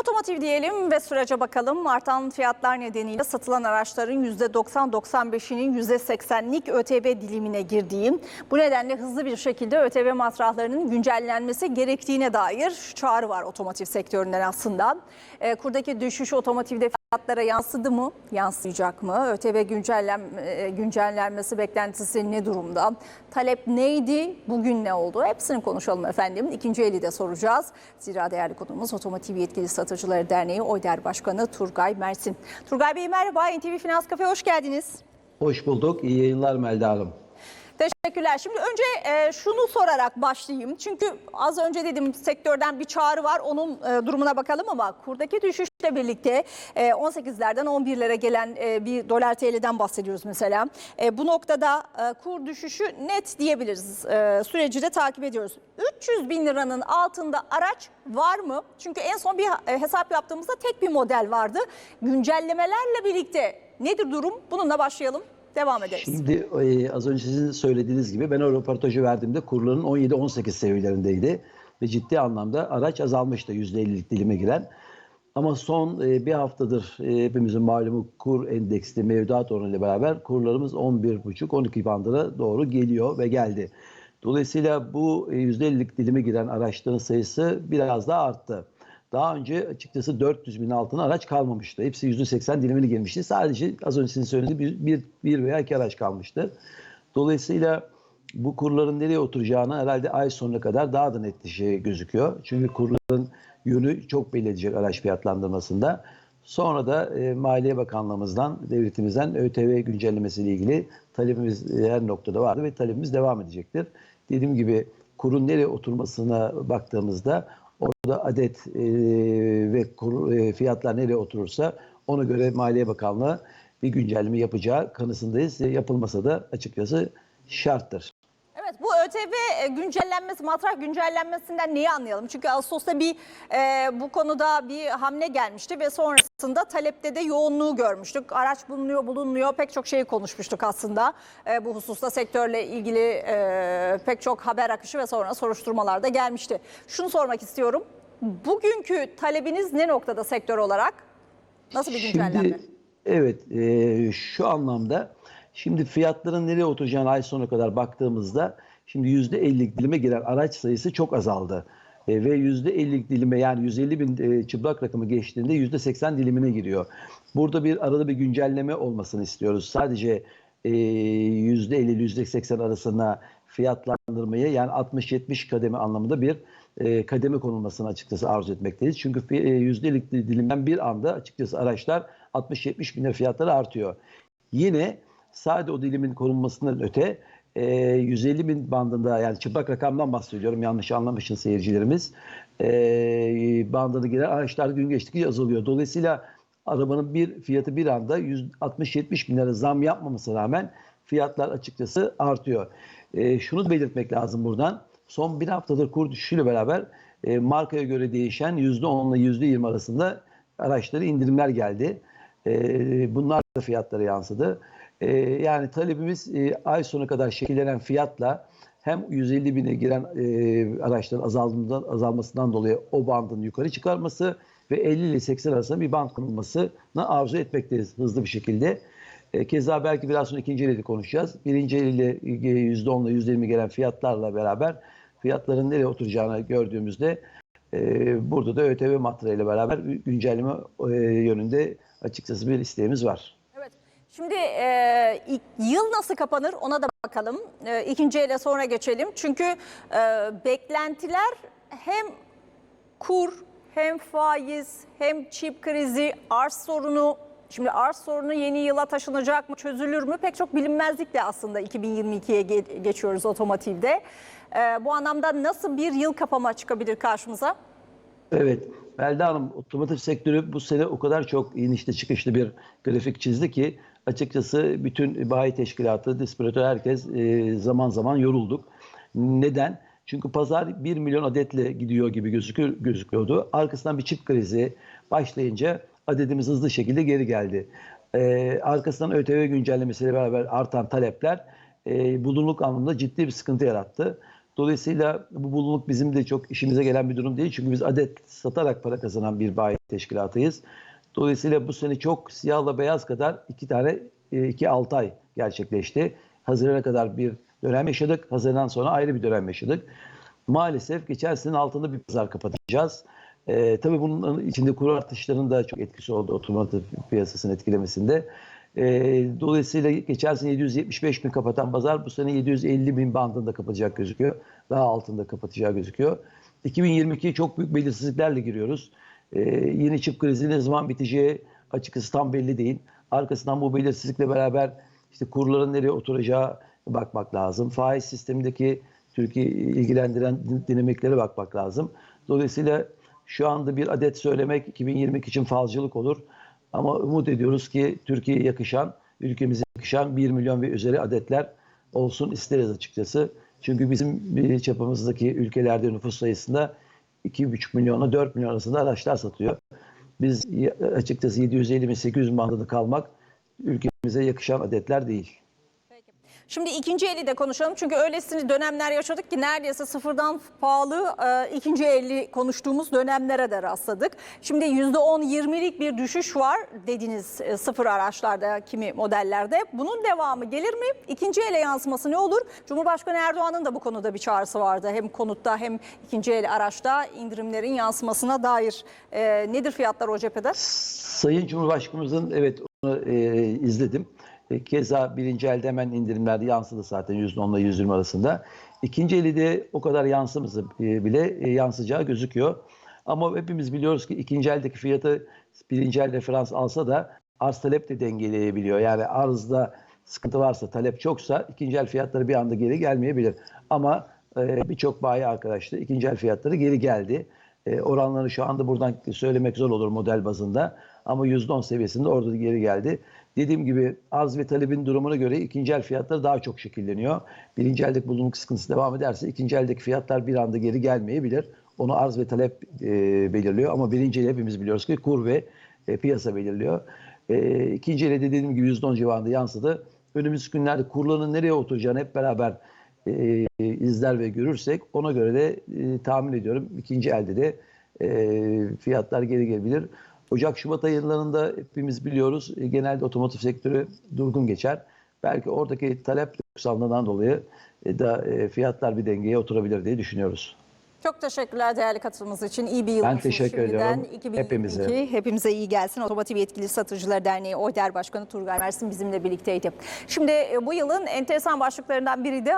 Otomotiv diyelim ve sürece bakalım. Artan fiyatlar nedeniyle satılan araçların %90-95'inin %80'lik ÖTV dilimine girdiği, bu nedenle hızlı bir şekilde ÖTV masraflarının güncellenmesi gerektiğine dair çağrı var otomotiv sektöründen aslında. E, kurdaki düşüş otomotivde fiyatlara yansıdı mı? Yansıyacak mı? ÖTV güncellem, e, güncellenmesi beklentisi ne durumda? Talep neydi? Bugün ne oldu? Hepsini konuşalım efendim. İkinci eli de soracağız. Zira değerli konuğumuz Otomotiv Yetkili Satıcıları Derneği OYDER Başkanı Turgay Mersin. Turgay Bey merhaba. NTV Finans Kafe hoş geldiniz. Hoş bulduk. İyi yayınlar Melda Hanım. Teşekkürler. Şimdi önce e, şunu sorarak başlayayım. Çünkü az önce dedim sektörden bir çağrı var. Onun e, durumuna bakalım ama kurdaki düşüşle birlikte e, 18'lerden 11'lere gelen e, bir dolar TL'den bahsediyoruz mesela. E, bu noktada e, kur düşüşü net diyebiliriz. E, süreci de takip ediyoruz. 300 bin liranın altında araç var mı? Çünkü en son bir e, hesap yaptığımızda tek bir model vardı. Güncellemelerle birlikte nedir durum? Bununla başlayalım. Devam ederiz. Şimdi e, az önce sizin söylediğiniz gibi ben o röportajı verdiğimde kurların 17-18 seviyelerindeydi. Ve ciddi anlamda araç azalmıştı %50'lik dilime giren. Ama son e, bir haftadır e, hepimizin malumu kur endeksli mevduat oranıyla beraber kurlarımız 11,5-12 bandına doğru geliyor ve geldi. Dolayısıyla bu e, %50'lik dilime giren araçların sayısı biraz daha arttı. Daha önce açıkçası 400 bin altına araç kalmamıştı. Hepsi %80 dilimini girmişti. Sadece az önce sizin söylediğiniz bir, bir, bir veya iki araç kalmıştı. Dolayısıyla bu kurların nereye oturacağını herhalde ay sonuna kadar daha da netleşe gözüküyor. Çünkü kurların yönü çok belli edecek araç fiyatlandırmasında. Sonra da e, Maliye Bakanlığımızdan, devletimizden ÖTV güncellemesiyle ilgili talebimiz e, her noktada vardı ve talebimiz devam edecektir. Dediğim gibi kurun nereye oturmasına baktığımızda orada adet e, ve kur, e, fiyatlar nereye oturursa ona göre Maliye Bakanlığı bir güncelleme yapacağı kanısındayız. E, yapılmasa da açıkçası şarttır. ÖTV e, güncellenmesi, matrah güncellenmesinden neyi anlayalım? Çünkü Ağustos'ta bir e, bu konuda bir hamle gelmişti ve sonrasında talepte de yoğunluğu görmüştük. Araç bulunuyor, bulunmuyor pek çok şeyi konuşmuştuk aslında. E, bu hususta sektörle ilgili e, pek çok haber akışı ve sonra soruşturmalar da gelmişti. Şunu sormak istiyorum. Bugünkü talebiniz ne noktada sektör olarak? Nasıl bir güncellenme? Şimdi evet e, şu anlamda şimdi fiyatların nereye oturacağını ay sonuna kadar baktığımızda şimdi %50'lik dilime giren araç sayısı çok azaldı. E, ve %50'lik dilime yani 150 bin e, çıplak rakamı geçtiğinde %80 dilimine giriyor. Burada bir arada bir güncelleme olmasını istiyoruz. Sadece e, %50 %80 arasında fiyatlandırmayı yani 60-70 kademe anlamında bir e, kademe konulmasını açıkçası arzu etmekteyiz. Çünkü e, %50'lik dilimden bir anda açıkçası araçlar 60-70 bin lira fiyatları artıyor. Yine sadece o dilimin konulmasından öte e, 150 bin bandında yani çıplak rakamdan bahsediyorum yanlış anlamışsın seyircilerimiz. E, bandına giren araçlar gün geçtikçe azalıyor. Dolayısıyla arabanın bir fiyatı bir anda 60-70 bin lira zam yapmamasına rağmen fiyatlar açıkçası artıyor. E, şunu belirtmek lazım buradan. Son bir haftadır kur düşüşüyle beraber e, markaya göre değişen %10 ile %20 arasında araçları indirimler geldi. E, bunlar da fiyatlara yansıdı. E, yani talebimiz e, ay sonu kadar şekillenen fiyatla hem 150 bine giren e, araçların azaldığından, azalmasından dolayı o bandın yukarı çıkarması ve 50 ile 80 arasında bir band konulmasını arzu etmekteyiz hızlı bir şekilde. E, keza belki biraz sonra ikinci eliyle konuşacağız. Birinci eliyle %10 ile %20 gelen fiyatlarla beraber fiyatların nereye oturacağını gördüğümüzde e, burada da ÖTV matrayla beraber güncelleme e, yönünde açıkçası bir isteğimiz var. Şimdi e, yıl nasıl kapanır ona da bakalım. E, ikinci ele sonra geçelim. Çünkü e, beklentiler hem kur hem faiz hem çip krizi, arz sorunu. Şimdi arz sorunu yeni yıla taşınacak mı, çözülür mü? Pek çok bilinmezlikle aslında 2022'ye ge- geçiyoruz otomotivde. E, bu anlamda nasıl bir yıl kapama çıkabilir karşımıza? Evet. Melda Hanım otomotiv sektörü bu sene o kadar çok inişli çıkışlı bir grafik çizdi ki açıkçası bütün bayi teşkilatı, distribütör herkes e, zaman zaman yorulduk. Neden? Çünkü pazar 1 milyon adetle gidiyor gibi gözükür, gözüküyordu. Arkasından bir çip krizi başlayınca adedimiz hızlı şekilde geri geldi. E, arkasından ÖTV güncellemesiyle beraber artan talepler e, bulunurluk anlamında ciddi bir sıkıntı yarattı. Dolayısıyla bu bulunuk bizim de çok işimize gelen bir durum değil. Çünkü biz adet satarak para kazanan bir bayi teşkilatıyız. Dolayısıyla bu sene çok siyahla beyaz kadar iki tane e, iki altı ay gerçekleşti. Hazirana kadar bir dönem yaşadık. Haziran sonra ayrı bir dönem yaşadık. Maalesef geçen senenin altında bir pazar kapatacağız. Ee, tabii bunun içinde kur artışlarının da çok etkisi oldu otomotiv piyasasının etkilemesinde. Ee, dolayısıyla geçen sene 775 bin kapatan pazar bu sene 750 bin bandında kapatacak gözüküyor. Daha altında kapatacağı gözüküyor. 2022'ye çok büyük belirsizliklerle giriyoruz. Ee, yeni çip krizi ne zaman biteceği açıkçası tam belli değil. Arkasından bu belirsizlikle beraber işte kurların nereye oturacağı bakmak lazım. Faiz sistemindeki Türkiye ilgilendiren dinamiklere bakmak lazım. Dolayısıyla şu anda bir adet söylemek 2022 için falcılık olur. Ama umut ediyoruz ki Türkiye'ye yakışan, ülkemize yakışan 1 milyon ve üzeri adetler olsun isteriz açıkçası. Çünkü bizim çapımızdaki ülkelerde nüfus sayısında 2,5 milyonla 4 milyon arasında araçlar satıyor. Biz açıkçası 750 bin 800 bin bandında kalmak ülkemize yakışan adetler değil. Şimdi ikinci eli de konuşalım çünkü öylesine dönemler yaşadık ki neredeyse sıfırdan pahalı e, ikinci eli konuştuğumuz dönemlere de rastladık. Şimdi %10-20'lik bir düşüş var dediniz e, sıfır araçlarda kimi modellerde. Bunun devamı gelir mi? İkinci ele yansıması ne olur? Cumhurbaşkanı Erdoğan'ın da bu konuda bir çağrısı vardı. Hem konutta hem ikinci el araçta indirimlerin yansımasına dair. E, nedir fiyatlar o cephede? Sayın Cumhurbaşkanımızın evet onu e, izledim. E, Keza birinci elde hemen indirimlerde yansıdı zaten %10 ile 120 arasında. İkinci eli de o kadar yansımasa e, bile e, gözüküyor. Ama hepimiz biliyoruz ki ikinci eldeki fiyatı birinci el referans alsa da arz talep de dengeleyebiliyor. Yani arzda sıkıntı varsa talep çoksa ikinci el fiyatları bir anda geri gelmeyebilir. Ama e, birçok bayi arkadaşlar ikinci el fiyatları geri geldi. Oranları şu anda buradan söylemek zor olur model bazında. Ama %10 seviyesinde orada da geri geldi. Dediğim gibi arz ve talebin durumuna göre ikinci el fiyatları daha çok şekilleniyor. Birinci eldeki bulunuk sıkıntısı devam ederse ikinci eldeki fiyatlar bir anda geri gelmeyebilir. Onu arz ve talep e, belirliyor. Ama birinci el hepimiz biliyoruz ki kur ve e, piyasa belirliyor. E, ikinci ele de dediğim gibi %10 civarında yansıdı. Önümüzdeki günlerde kurların nereye oturacağını hep beraber e, izler ve görürsek ona göre de e, tahmin ediyorum ikinci elde de e, fiyatlar geri gelebilir. Ocak-Şubat aylarında hepimiz biliyoruz e, genelde otomotiv sektörü durgun geçer. Belki oradaki talep yükselmeden dolayı e, da e, fiyatlar bir dengeye oturabilir diye düşünüyoruz. Çok teşekkürler değerli katılımınız için. İyi bir yıl Ben teşekkür şimdiden. ediyorum. 2022 Hepimize. Hepimize iyi gelsin. Otomotiv Yetkili Satıcılar Derneği ODER Başkanı Turgay Mersin bizimle birlikteydi. Şimdi bu yılın enteresan başlıklarından biri de